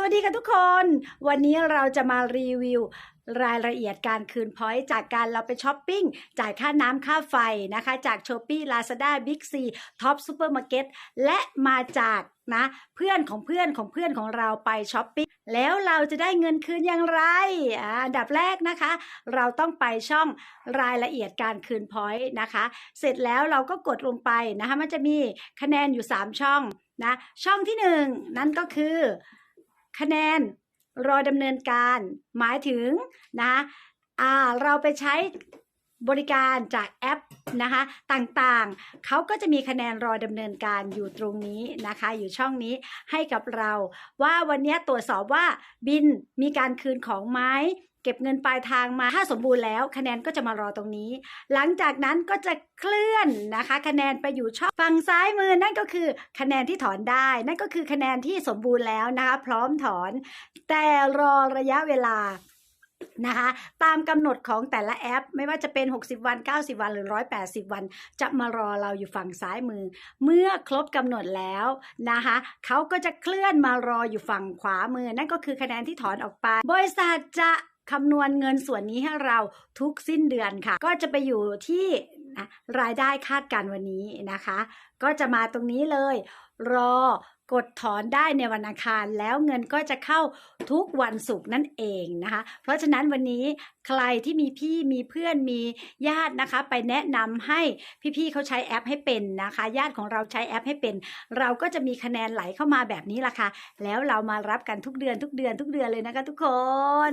สวัสดีค่ะทุกคน วันนี้เราจะมารีวิว รายละเอียดการคืนพอยต์จากการเราไปช้อปปิ้ง จ่ายค่าน้ำค่าไฟนะคะ จาก s h อ p e e Lazada Big C Top Supermarket และมาจากนะเพื่อนของเพื่อนของเพื่อนของเราไปช้อปปิ้ง แล้วเราจะได้เงินคืนอย่างไรอ่าอันดับแรกนะคะ เราต้องไปช่องรายละเอียดการคืนพอยต์นะคะ เสร็จแล้วเราก็กดลงไปนะคะ มันจะมีคะแนนอยู่ 3 ช่องนะ ช่องที่ 1 นั่นก็คือ คะแนนรอดำเนินการ หมายถึงนะะอ่าเราไปใช้บริการจากแอป นะคะต่างๆ เขาก็จะมีคะแนนรอดำเนินการอยู่ตรงนี้นะคะ อยู่ช่องนี้ให้กับเรา ว่าวันนี้ตรวจสอบว่าบินมีการคืนของไหมเก็บเงินปลายทางมาถ้าสมบูรณ์แล้ว คะแนนก็จะมารอตรงนี้ หลังจากนั้นก็จะเคลื่อนนะคะ คะแนนไปอยู่ช่องฝั่งซ้ายมือนั่นก็คือ คะแนนที่ถอนได้ นั่นก็คือคะแนนที่สมบูรณ์แล้วนะคะ พร้อมถอน แต่รอระยะเวลา นะคะตามกำหนดของแต่ละแอป ไม่ว่าจะเป็น 60 วัน 90 วันหรือ 180 วัน จะมารอเราอยู่ฝั่งซ้ายมือ เมื่อครบกำหนดแล้วนะคะเขาก็จะเคลื่อนมารออยู่ฝั่งขวามือ นั่นก็คือคะแนนที่ถอนออกไป บริษัทจะคำนวณเงินส่วนนี้ให้เราทุกสิ้นเดือนค่ะ ก็จะไปอยู่ที่นะรายได้คาดการณ์วันนี้นะคะ ก็จะมาตรงนี้เลย รอ กดถอนได้ในวันอังคารแล้วเงินก็จะเข้าทุกวันศุกร์นั่นเองนะคะ เพราะฉะนั้นวันนี้ใครที่มีพี่มีเพื่อนมีญาตินะคะ ไปแนะนำให้พี่ๆเขาใช้แอปให้เป็นนะคะ ญาติของเราใช้แอปให้เป็น เราก็จะมีคะแนนไหลเข้ามาแบบนี้ล่ะค่ะแล้วเรามารับกันทุกเดือนทุกเดือนทุกเดือนเลยนะคะทุกคน